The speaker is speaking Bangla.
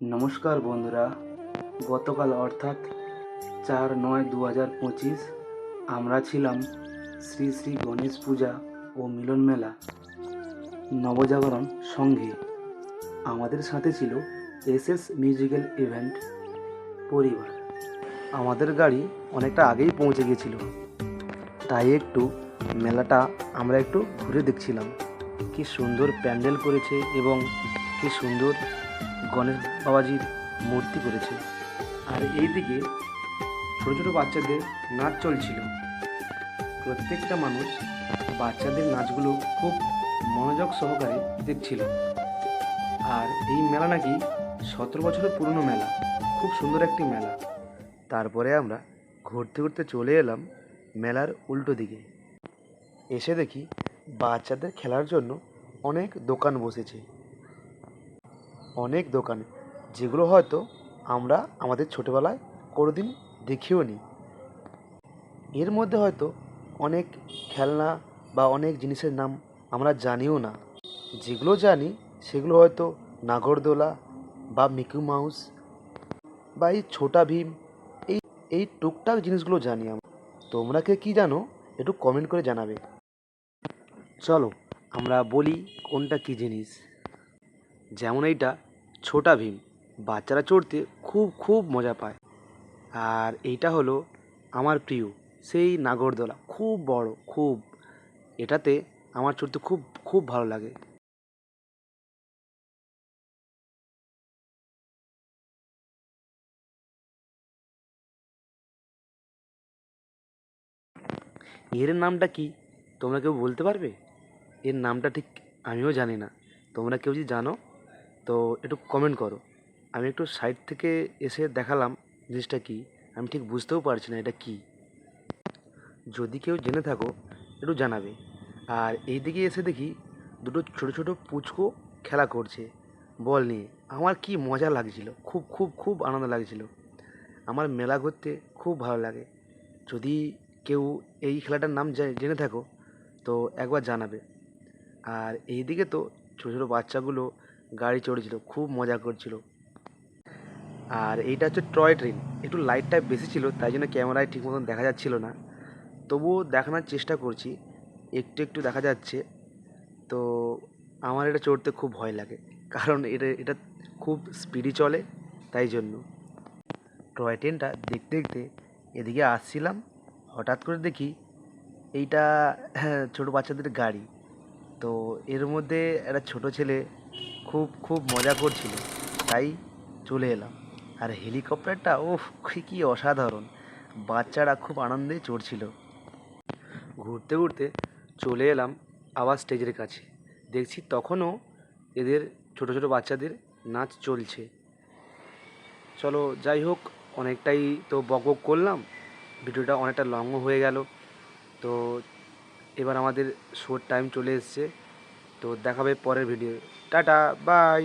নমস্কার বন্ধুরা, গতকাল অর্থাৎ চার নয় দু হাজার পঁচিশ আমরা ছিলাম শ্রী শ্রী গণেশ পূজা ও মিলন মেলা নবজাগরণ সঙ্ঘে আমাদের সাথে ছিল এস এস মিউজিক্যাল ইভেন্ট পরিবার। আমাদের গাড়ি অনেকটা আগেই পৌঁছে গেছিল, তাই একটু মেলাটা আমরা একটু ঘুরে দেখছিলাম। কি সুন্দর প্যান্ডেল করেছে এবং কি সুন্দর গণেশ বাবাজির মূর্তি করেছে। আর এইদিকে ছোটো ছোটো বাচ্চাদের নাচ চলছিল। প্রত্যেকটা মানুষ বাচ্চাদের নাচগুলো খুব মনোযোগ সহকারে দেখছিল। আর এই মেলা নাকি সতেরো বছরের পুরনো মেলা। খুব সুন্দর একটি মেলা। তারপরে আমরা ঘুরতে ঘুরতে চলে এলাম মেলার উল্টো দিকে। এসে দেখি বাচ্চাদের খেলার জন্য অনেক দোকান বসেছে। অনেক দোকান, যেগুলো হয়তো আমরা আমাদের ছোটোবেলায় কোনোদিন দেখিও নি। এর মধ্যে হয়তো অনেক খেলনা বা অনেক জিনিসের নাম আমরা জানিও না। যেগুলো জানি, সেগুলো হয়তো নাগরদোলা বা মিকু মাউস বা এই ছোটা ভীম, এই এই টুকটাক জিনিসগুলো জানি আমরা। তোমরা কে কী জানো, একটু কমেন্ট করে জানাবে। চলো, আমরা বলি কোনটা কী জিনিস। যেমন এইটা ছোটা ভীম। বাচ্চারা চড়তে খুব খুব মজা পায়। আর এইটা হলো আমার প্রিয়, সেই নাগরদোলা। খুব বড়, খুব। এটাতে আমার চড়তে খুব খুব ভালো লাগে। এর নামটা কি? তোমরা কেউ বলতে পারবে? এর নামটা ঠিক আমিও জানি না। তোমরা কেউ যদি জানো তো একটু কমেন্ট করো। আমি একটু সাইড থেকে এসে দেখালাম জিনিসটা কি? আমি ঠিক বুঝতেও পারছি না এটা কি। যদি কেউ জেনে থাকো, একটু জানাবে। আর এই দিকে এসে দেখি দুটো ছোট ছোট পুচকো খেলা করছে। বল নিয়ে, আমার কি মজা লাগছিল, খুব খুব খুব আনন্দ লাগছিল। আমার মেলা ঘুরতে খুব ভালো লাগে। যদি কেউ এই খেলাটার নাম জেনে থাকো, তো একবার জানাবে। আর এইদিকে তো ছোটো ছোটো বাচ্চাগুলো গাড়ি চড়েছিল, খুব মজা করছিল। আর এইটা হচ্ছে টয় ট্রেন। একটু লাইটটা বেশি ছিল, তাই জন্য ক্যামেরায় ঠিক মতন দেখা যাচ্ছিল না। তবুও দেখানোর চেষ্টা করছি, একটু একটু দেখা যাচ্ছে। তো আমার এটা চড়তে খুব ভয় লাগে, কারণ এটা এটা খুব স্পিডি চলে, তাই জন্য। টয় ট্রেনটা দেখতে দেখতে এদিকে আসছিলাম, হঠাৎ করে দেখি এইটা ছোটো বাচ্চাদের গাড়ি। তো এর মধ্যে একটা ছোট ছেলে খুব খুব মজা করছিল। তাই চলে এলাম। আর হেলিকপ্টারটা ওফ কি অসাধারণ। বাচ্চারা খুব আনন্দে চড়ছিল। ঘুরতে ঘুরতে চলে এলাম আবার স্টেজের কাছে। দেখছি তখনও এদের ছোট ছোট বাচ্চাদের নাচ চলছে। চলো, যাই হোক, অনেকটাই তো বক বক করলাম। ভিডিওটা অনেকটা লংও হয়ে গেল। তো এবার আমাদের শোর টাইম চলে এসছে। তো দেখাবে পরের ভিডিও টাটা বাই